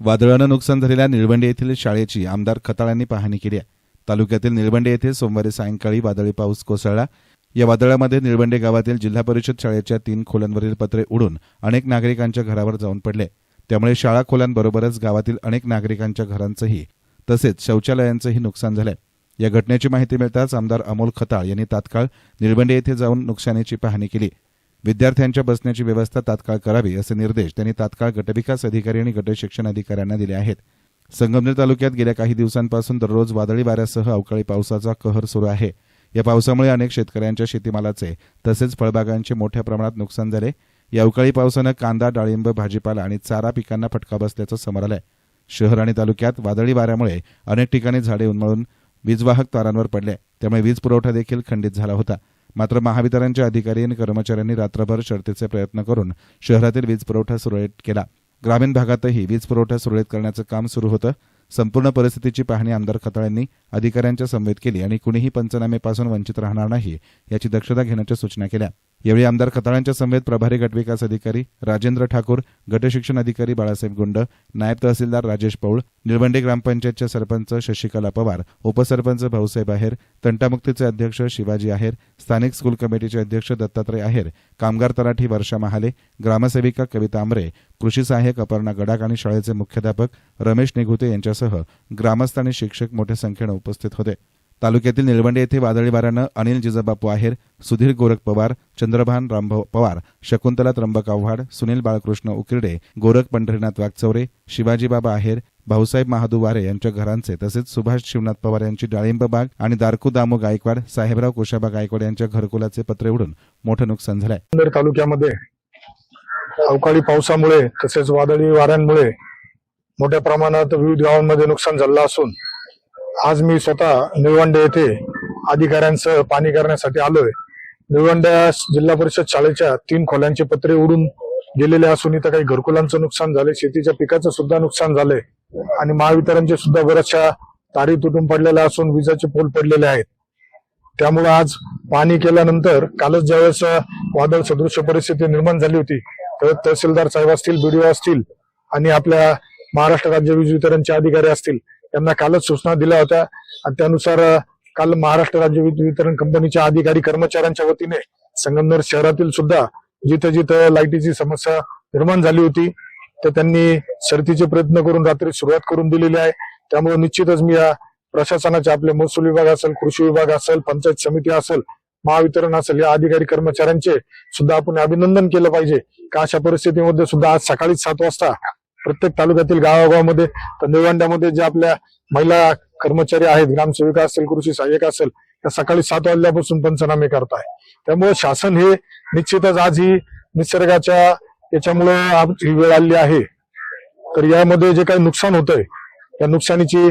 वादळानं नुकसान झालेल्या निळवंडे येथील शाळेची आमदार खताळांनी पाहणी केली आहे. तालुक्यातील निळवंडे येथे सोमवारी सायंकाळी वादळी पाऊस कोसळला. या वादळामध्ये निळवंडे गावातील जिल्हा परिषद शाळेच्या तीन खोल्यांवरील पत्रे उडून अनेक नागरिकांच्या घरावर जाऊन पडले. त्यामुळे शाळा खोल्यांबरोबरच गावातील अनेक नागरिकांच्या घरांचंही तसेच शौचालयांचंही नुकसान झालंय. या घटनेची माहिती मिळताच आमदार अमोल खताळ यांनी तात्काळ निळवंडे येथे जाऊन नुकसानीची पाहणी केली. विद्यार्थ्यांच्या बसण्याची व्यवस्था तात्काळ करावी असे निर्देश त्यांनी तात्काळ गटविकास अधिकारी आणि गट शिक्षण अधिकाऱ्यांना दिले आहेत. संगमनेर तालुक्यात गेल्या काही दिवसांपासून दररोज वादळी वाऱ्यासह अवकाळी पावसाचा कहर सुरू आहे. या पावसामुळे अनेक शेतकऱ्यांच्या शेतीमालाचे तसेच फळबागांचे मोठ्या प्रमाणात नुकसान झाले. या अवकाळी पावसानं कांदा डाळिंब भाजीपाला आणि चारा पिकांना फटका बसल्याचं समोर आलंय. शहर आणि तालुक्यात वादळी वाऱ्यामुळे अनेक ठिकाणी झाडे उन्मळून वीजवाहक तारांवर पडले. त्यामुळे वीज पुरवठा देखील खंडित झाला होता. मात्र महावितरणच्या अधिकारी आणि कर्मचाऱ्यांनी रात्रभर शर्तीचे प्रयत्न करून शहरातील वीज पुरवठा सुरळीत केला. ग्रामीण भागातही वीज पुरवठा सुरळीत करण्याचं काम सुरू होतं. संपूर्ण परिस्थितीची पाहणी आमदार खताळ्यांनी अधिकाऱ्यांच्या समवेत केली आणि कुणीही पंचनामेपासून वंचित राहणार नाही याची दक्षता घेण्याच्या सूचना केल्या. यावेळी आमदार खताळांच्या समवेत प्रभारी गटविकास अधिकारी राजेंद्र ठाकूर गटशिक्षण अधिकारी बाळासाहेब गुंड नायब तहसीलदार राजेश पौळ निळवंडे ग्रामपंचायतच्या सरपंच शशिकला पवार उपसरपंच भाऊसाहेब आहेर तंटामुक्तीचे अध्यक्ष शिवाजी आहेर स्थानिक स्कूल कमिटीचे अध्यक्ष दत्तात्रय आहेर कामगार तलाठी वर्षा महाले ग्रामसेविका कविता आमरे कृषी सहाय्यक अपर्णा गडाख आणि शाळेचे मुख्याध्यापक रमेश निघुते यांच्यासह ग्रामस्थ आणि शिक्षक मोठ्या संख्येनं उपस्थित होते. तालुक्यातील निळवंडे येथे वादळी वाऱ्यानं अनिल जिजाबापू आहेर सुधीर गोरख पवार चंद्रभान रामभाऊ पवार शकुंतला त्र्यंबक आव्हाड सुनील बाळकृष्ण उकिरडे गोरख पंढरीनाथ वाघचौरे शिवाजीबाबा आहेर भाऊसाहेब महादू वारे यांच्या घरांचे तसेच सुभाष शिवनाथ पवार यांची डाळिंब बाग आणि दारकू दामू गायकवाड साहेबराव कुशाबा गायकवाड यांच्या घरकुलाचे पत्रे उडून मोठं नुकसान झालंय. तालुक्यामध्ये अवकाळी पावसामुळे तसेच वादळी वाऱ्यांमुळे मोठ्या प्रमाणात विविध गावांमध्ये नुकसान झालं असून आज मी स्वतः निळवंडे येथे अधिकाऱ्यांसह पाणी करण्यासाठी आलोय. निळवंडा जिल्हा परिषद शाळेच्या तीन खोल्यांचे पत्रे उडून गेलेले असून इथं काही घरकुलांचं नुकसान झाले शेतीच्या पिकाचं सुद्धा नुकसान झालंय आणि महावितरणचे सुद्धा बऱ्याचशा तारी तुटून पडलेल्या असून विजाचे पोल पडलेले आहेत. त्यामुळे आज पाणी केल्यानंतर कालच ज्यावेळेस वादळ सदृश्य परिस्थिती निर्माण झाली होती तर तहसीलदार साहेब असतील बीडीओ असतील आणि आपल्या महाराष्ट्र राज्य वीज वितरणचे अधिकारी असतील त्यांना कालच सूचना दिल्या होत्या. आणि त्यानुसार काल महाराष्ट्र राज्य विद्युत वितरण कंपनीच्या अधिकारी कर्मचाऱ्यांच्या वतीने संगमनेर शहरातील सुद्धा जिथं जिथं लाईटीची समस्या निर्माण झाली होती तर त्यांनी शर्तीचे प्रयत्न करून रात्री सुरुवात करून दिलेली आहे. त्यामुळे निश्चितच मी या प्रशासनाचे आपले महसूल विभाग असेल कृषी विभाग असेल पंचायत समिती असेल महावितरण असेल या अधिकारी कर्मचाऱ्यांचे सुद्धा आपण अभिनंदन केलं पाहिजे. का अशा परिस्थितीमध्ये सुद्धा आज सकाळी सात वाजता प्रत्येक तालुक्यातील गावागावामध्ये तर निळवंड्यामध्ये जे आपल्या महिला कर्मचारी आहेत ग्रामसेविका असेल कृषी सहाय्यक असेल त्या सकाळी सात वाजल्यापासून पंचनामे करत आहे त्यामुळे शासन हे निश्चितच आज ही निसर्गाच्या याच्यामुळे ही वेळ आलेली आहे. तर यामध्ये जे काही नुकसान होतंय त्या नुकसानीची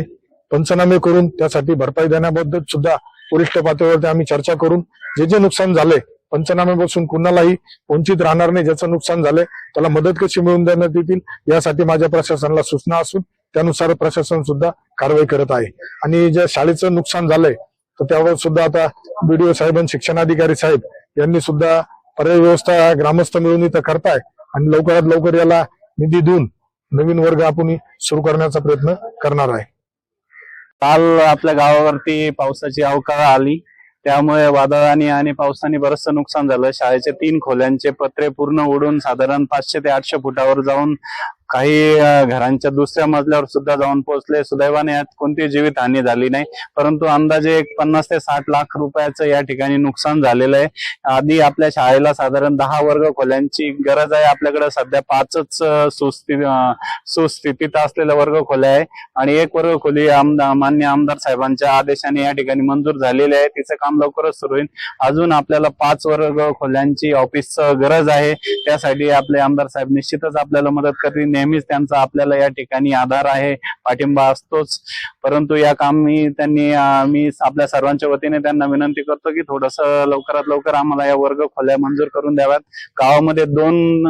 पंचनामे करून त्यासाठी भरपाई देण्याबद्दल सुद्धा वरिष्ठ पातळीवरती आम्ही चर्चा करून जे जे नुकसान झालंय पंचनाम्यापासून कुणालाही वंचित राहणार नाही ज्याचं नुकसान झालंय त्याला मदत कशी मिळवून देण्यात येतील यासाठी माझ्या प्रशासनाला सूचना असून त्यानुसार प्रशासन सुद्धा कारवाई करत आहे. आणि ज्या शाळेचं नुकसान झालंय तर त्यावर सुद्धा आता बीडीओ साहेब आणि शिक्षणाधिकारी साहेब यांनी सुद्धा पर्याय व्यवस्था ग्रामस्थ मिळून इथं करताय आणि लवकरात लवकर याला निधी देऊन नवीन वर्ग आपण सुरू करण्याचा प्रयत्न करणार आहे. काल आपल्या गावावरती पावसाची अवकाळ आली. त्यामुळे वादळाने आणि पावसाने बरंचसं नुकसान झालं. शाळेचे तीन खोल्यांचे पत्रे पूर्ण उडून साधारण पाचशे ते आठशे फुटावर जाऊन काही घरांच्या दुसऱ्या मजल्यावर सुद्धा जाऊन पोहोचले. सुदैवाने यात कोणतीही जीवितहानी झाली नाही. परंतु अंदाजे एक पन्नास ते साठ लाख रुपयाचं या ठिकाणी नुकसान झालेलं आहे. आधी आपल्या शाळेला साधारण दहा वर्ग खोल्यांची गरज आहे. आपल्याकडे सध्या पाचच सुस्थिती सुस्थितीत असलेल्या वर्ग खोल्या आहे. आणि एक वर्ग खोली आमदार मान्य आमदार साहेबांच्या आदेशाने या ठिकाणी मंजूर झालेली आहे. तिचं काम लवकरच सुरू होईल. अजून आपल्याला पाच वर्ग खोल्यांची ऑफिस गरज आहे. त्यासाठी आपले आमदार साहेब निश्चितच आपल्याला मदत करतील. नेहमीच त्यांचा आपल्याला या ठिकाणी आधार आहे पाठिंबा असतोच. परंतु या कामी त्यांनी मी आपल्या सर्वांच्या वतीने त्यांना विनंती करतो की थोडस लवकरात लवकर आम्हाला या वर्ग खोल्या मंजूर करून द्याव्यात. गावामध्ये दोन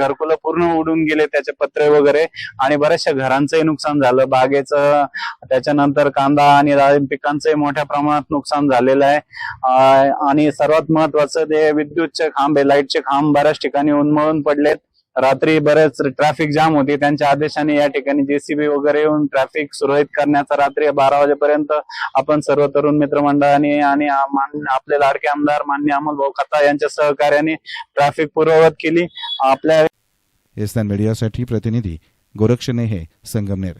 घरकुलं पूर्ण उडून गेले त्याचे पत्रे वगैरे आणि बऱ्याचशा घरांचंही नुकसान झालं. बागेचं त्याच्यानंतर कांदा आणि डाळिंब पिकांचंही मोठ्या प्रमाणात नुकसान झालेलं आहे. आणि सर्वात महत्वाचं ते विद्युतचे खांब आहे लाईटचे खांब बऱ्याच ठिकाणी उन्मळून पडलेत. रात्री बरेच ट्रॅफिक जाम होते. त्यांच्या आदेशाने या ठिकाणी जेसीबी वगैरे येऊन ट्रॅफिक सुरळीत करण्याचा रात्री बारा वाजेपर्यंत आपण सर्व तरुण मित्रमंडळाने आणि आपले लाडके आमदार मान्य अमोल भाऊ खता यांच्या सहकार्याने ट्रॅफिक पूर्ववत केली. आपल्या मीडियासाठी प्रतिनिधी गोरक्षणे हे संगमनेर.